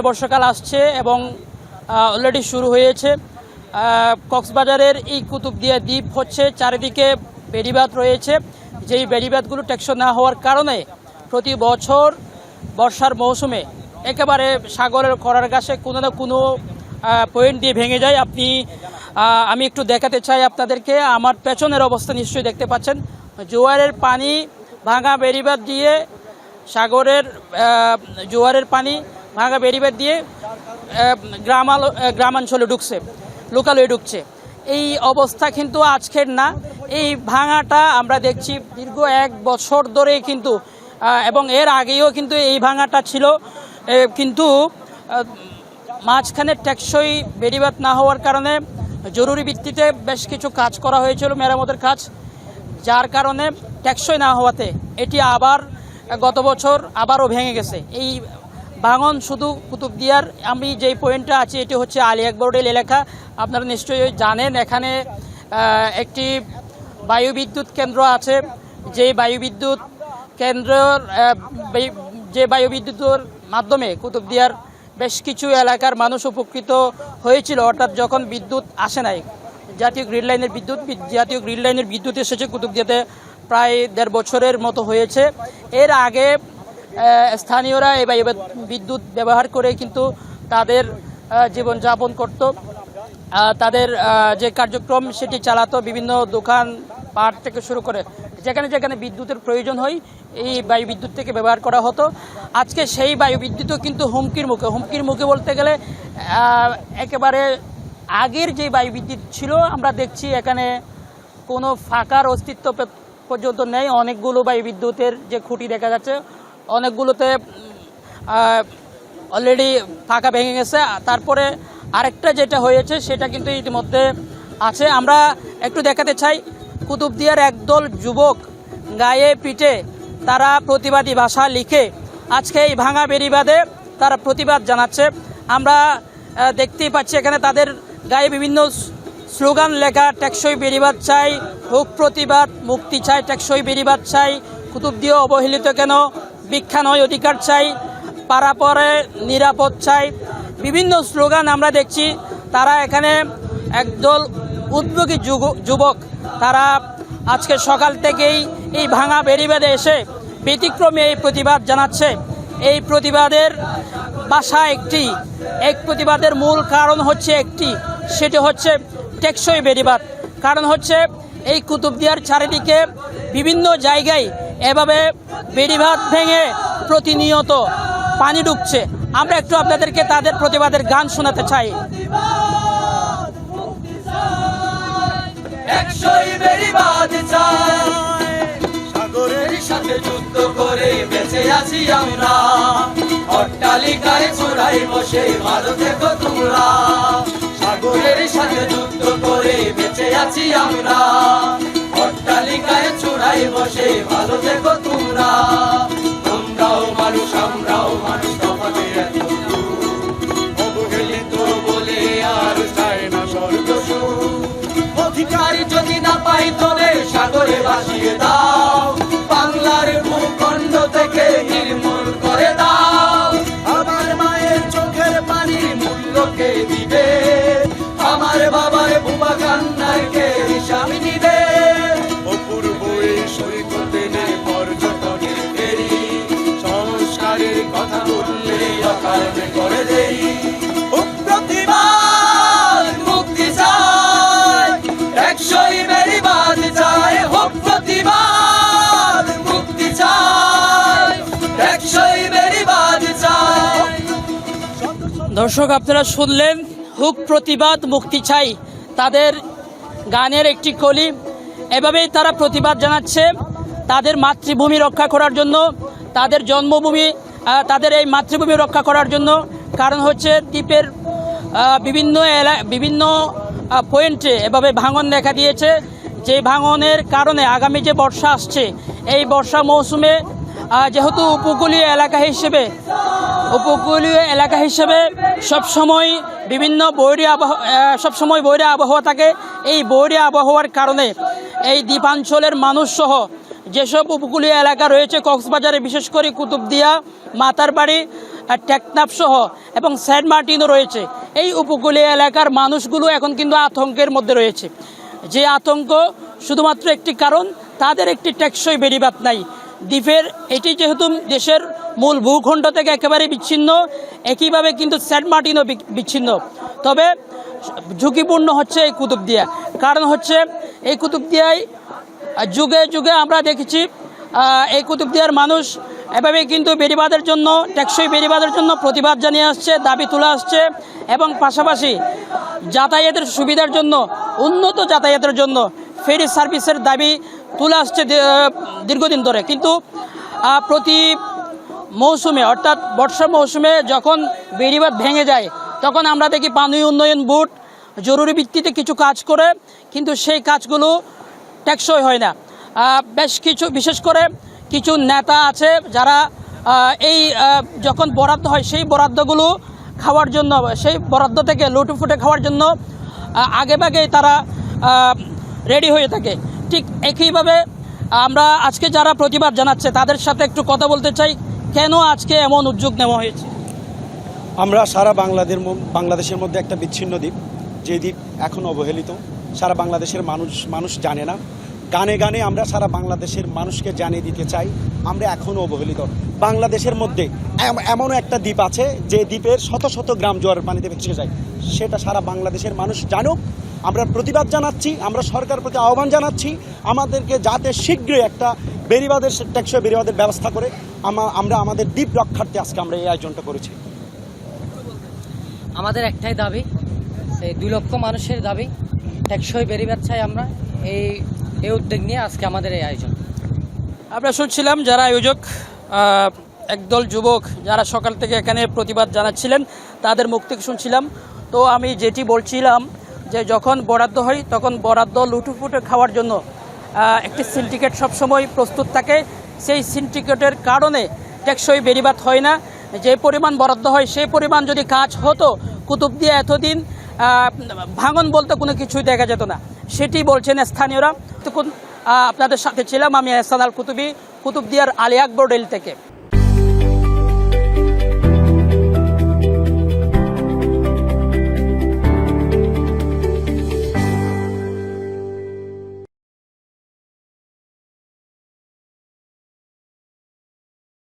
বর্ষাকাল আসছে এবং অলরেডি শুরু হয়েছে। কক্সবাজারের এই কুতুবদিয়া দ্বীপ হচ্ছে চারিদিকে বেড়িবাঁধ রয়েছে। যেই বেড়িবাঁধগুলো টেকসই না হওয়ার কারণে প্রতি বছর বর্ষার মৌসুমে একেবারে সাগরের করার গাছে কোনো না কোনো পয়েন্ট দিয়ে ভেঙে যায়। আপনি আমি একটু দেখাতে চাই আপনাদেরকে। আমার পেছনের অবস্থা নিশ্চয়ই দেখতে পাচ্ছেন। জোয়ারের পানি, ভাঙা বেড়িবাঁধ দিয়ে সাগরের জোয়ারের পানি ভাঙা বেড়িবাঁধ দিয়ে গ্রামাল গ্রামাঞ্চলে ঢুকছে, লোকালয়ে ঢুকছে। এই অবস্থা কিন্তু আজকের না। এই ভাঙাটা আমরা দেখছি দীর্ঘ এক বছর ধরে কিন্তু এবং এর আগেও কিন্তু এই ভাঙাটা ছিল। কিন্তু মাঝখানে টেকসই বেড়িবাঁধ না হওয়ার কারণে জরুরি ভিত্তিতে বেশ কিছু কাজ করা হয়েছিল, মেরামতের কাজ। যার কারণে টেকসই না হওয়াতে এটি আবার গত বছর আবারও ভেঙে গেছে। এই ভাঙন শুধু কুতুবদিয়ার, আমি যেই পয়েন্টটা আছি, এটি হচ্ছে আলী আকবরডেল এলাকা। আপনারা নিশ্চয়ই জানেন, এখানে একটি বায়ু বিদ্যুৎ কেন্দ্র আছে। যেই বায়ু বিদ্যুৎ কেন্দ্রের যে বায়ু বিদ্যুতের মাধ্যমে কুতুবদিয়ার বেশ কিছু এলাকার মানুষ উপকৃত হয়েছিল। অর্থাৎ যখন বিদ্যুৎ আসে নাই, জাতীয় গ্রিড লাইনের বিদ্যুৎ জাতীয় গ্রিড লাইনের বিদ্যুৎ এসেছে কুতুবদিয়াতে প্রায় দেড় বছরের মতো হয়েছে। এর আগে স্থানীয়রা এই বিদ্যুৎ ব্যবহার করে কিন্তু তাদের জীবনযাপন করত। তাদের যে কার্যক্রম সেটি চালাতো বিভিন্ন দোকান, পাট থেকে শুরু করে যেখানে যেখানে বিদ্যুতের প্রয়োজন হয়, এই বায়ু বিদ্যুৎ থেকে ব্যবহার করা হতো। আজকে সেই বায়ু বিদ্যুৎও কিন্তু হুমকির মুখে হুমকির মুখে বলতে গেলে একেবারে আগের যে বায়ু বিদ্যুৎ ছিল, আমরা দেখছি এখানে কোনো ফাঁকার অস্তিত্ব পর্যন্ত নেই। অনেকগুলো বায়ু বিদ্যুতের যে খুঁটি দেখা যাচ্ছে অনেকগুলোতে অলরেডি ফাঁকা ভেঙে গেছে। তারপরে আরেকটা যেটা হয়েছে, সেটা কিন্তু ইতিমধ্যে আছে। আমরা একটু দেখাতে চাই, কুতুবদিয়ার একদল যুবক গায়ে পিঠে তারা প্রতিবাদী ভাষা লিখে আজকে এই ভাঙা বেরিবাদে তারা প্রতিবাদ জানাচ্ছে। আমরা দেখতেই পাচ্ছি এখানে তাদের গায়ে বিভিন্ন স্লোগান লেখা, টেকসই বেরিবাদ চাই, হোক প্রতিবাদ, মুক্তি চাই, টেকসই বেরিবাদ চাই, কুতুবদিয়া অবহেলিত কেন? ভিক্ষা নয়, অধিকার চাই পারাপরে নিরাপদ চাই। বিভিন্ন স্লোগান আমরা দেখছি। তারা এখানে একদল উদ্যোগী যুগ- যুবক। তারা আজকে সকাল থেকেই এই ভাঙা বেরিবাদে এসে ব্যতিক্রমে এই প্রতিবাদ জানাচ্ছে। এই প্রতিবাদের বাসা একটি। এক প্রতিবাদের মূল কারণ হচ্ছে একটি। সেটি হচ্ছে টেকসই বেরিবাদ কারণ হচ্ছে এই কুতুবদিয়ার চারিদিকে বিভিন্ন জায়গায় এভাবে বেড়িভাত ভেঙে প্রতিনিয়ত পানি ঢুকছে। আমরা একটু আপনাদেরকে তাদের প্রতিবাদের গান শোনাতে চাই। সাগরের সাথে যুদ্ধ অট্টালিকায় চূড়াই বসে তোমরা। সাগরের সাথে আছি আমরা। দর্শক, আপনারা শুনলেন হুক প্রতিবাদ, মুক্তি চাই। তাদের গানের একটি কলি। এভাবেই তারা প্রতিবাদ জানাচ্ছে। তাদের মাতৃভূমি রক্ষা করার জন্য, তাদের জন্মভূমি তাদের এই মাতৃভূমি রক্ষা করার জন্য। কারণ হচ্ছে দ্বীপের বিভিন্ন এলা, বিভিন্ন পয়েন্টে এভাবে ভাঙন দেখা দিয়েছে। যে ভাঙনের কারণে আগামী যে বর্ষা আসছে, এই বর্ষা মৌসুমে যেহেতু উপকূলীয় এলাকা হিসেবে উপকূলীয় এলাকা হিসেবে সবসময় বিভিন্ন বৈরী আবহাওয়া সবসময় বৈরী আবহাওয়া থাকে। এই বৈরী আবহাওয়ার কারণে এই দ্বীপাঞ্চলের মানুষ সহ যেসব উপকূলীয় এলাকা রয়েছে, কক্সবাজারে বিশেষ করে কুতুবদিয়া, মাতারবাড়ি আর টেকনাফ সহ এবং সেন্ট মার্টিনও রয়েছে। এই উপকূলীয় এলাকার মানুষগুলো এখন কিন্তু আতঙ্কের মধ্যে রয়েছে। যে আতঙ্ক শুধুমাত্র একটি কারণ, তাদের একটি টেকসই বেড়িবাত নাই। দ্বীপের এটি যেহেতু দেশের মূল ভূখণ্ড থেকে একেবারে বিচ্ছিন্ন। একইভাবে কিন্তু সেন্ট মার্টিনও বিচ্ছিন্ন। তবে ঝুঁকিপূর্ণ হচ্ছে এই কুতুবদিয়া কারণ হচ্ছে এই কুতুবদিয়ায় যুগে যুগে আমরা দেখেছি এই কুতুবদিয়ার মানুষ এভাবে কিন্তু বেড়িবাদের জন্য, টেকসই বেড়িবাদের জন্য প্রতিবাদ জানিয়ে আসছে, দাবি তুলে আসছে এবং পাশাপাশি যাতায়াতের সুবিধার জন্য, উন্নত যাতায়াতের জন্য ফেরি সার্ভিসের দাবি তুলে আসছে দীর্ঘদিন ধরে। কিন্তু প্রতি মৌসুমে অর্থাৎ বর্ষা মৌসুমে যখন বেড়িবাদ ভেঙে যায় তখন আমরা দেখি পানি উন্নয়ন বোর্ড জরুরি ভিত্তিতে কিছু কাজ করে কিন্তু সেই কাজগুলো টেকসই হয় না। বেশ কিছু বিশেষ করে কিছু নেতা আছে যারা এই যখন বরাদ্দ হয় সেই বরাদ্দগুলো খাওয়ার জন্য সেই বরাদ্দ থেকে লুটুফুটে খাওয়ার জন্য আহ, আগেভাগেই তারা রেডি হয়ে থাকে। ঠিক একইভাবে আমরা আজকে যারা প্রতিবাদ জানাচ্ছে তাদের সাথে একটু কথা বলতে চাই। কেন আজকে এমন উদ্যোগ নেওয়া হয়েছে? আমরা সারা বাংলাদের বাংলাদেশের মধ্যে একটা বিচ্ছিন্ন দ্বীপ। যে দ্বীপ এখন অবহেলিত। সারা বাংলাদেশের মানুষ মানুষ জানে না। গানে গানে আমরা সারা বাংলাদেশের মানুষকে জানিয়ে দিতে চাই, আমরা এখনও অবহেলিত। বাংলাদেশের মধ্যে এম- এমন একটা দ্বীপ আছে যে দ্বীপের শত শত গ্রাম জোয়ার পানিতে ভেসে যায়। সেটা সারা বাংলাদেশের মানুষ জানুক। আমরা প্রতিবাদ জানাচ্ছি, আমরা সরকার প্রতি আহ্বান জানাচ্ছি, আমাদেরকে যাতে শীঘ্রই একটা বেরিবাদের, টেকসই বেরিবাদের ব্যবস্থা করে আমরা আমাদের দ্বীপ রক্ষার্থে আজকে আমরা এই আয়োজনটা করেছি। আমাদের একটাই দাবি দুই লক্ষ মানুষের দাবি, টেকসই বেরিবাদ চাই আমরা। এই এই উদ্যোগ নিয়ে আজকে আমাদের এই আয়োজন। আমরা শুনছিলাম যারা আয়োজক একদল যুবক যারা সকাল থেকে এখানে প্রতিবাদ জানাচ্ছিলেন, তাদের মুখ থেকে শুনছিলাম। তো আমি যেটি বলছিলাম যে যখন বরাদ্দ হয়, তখন বরাদ্দ লুটুপুটে খাওয়ার জন্য একটি সিন্ডিকেট সবসময় প্রস্তুত থাকে। সেই সিন্ডিকেটের কারণে টেকসই বেরিবাদ হয় না। যে পরিমাণ বরাদ্দ হয়, সেই পরিমাণ যদি কাজ হতো, কুতুব দিয়ে এতদিন ভাঙন বলতে কোনো কিছুই দেখা যেত না। সেটি বলছেন স্থানীয়রা। তখন আপনাদের সাথে ছিলাম আমি এহসান আল কুতুবি, কুতুবদিয়ার আলী আকবর রেল থেকে।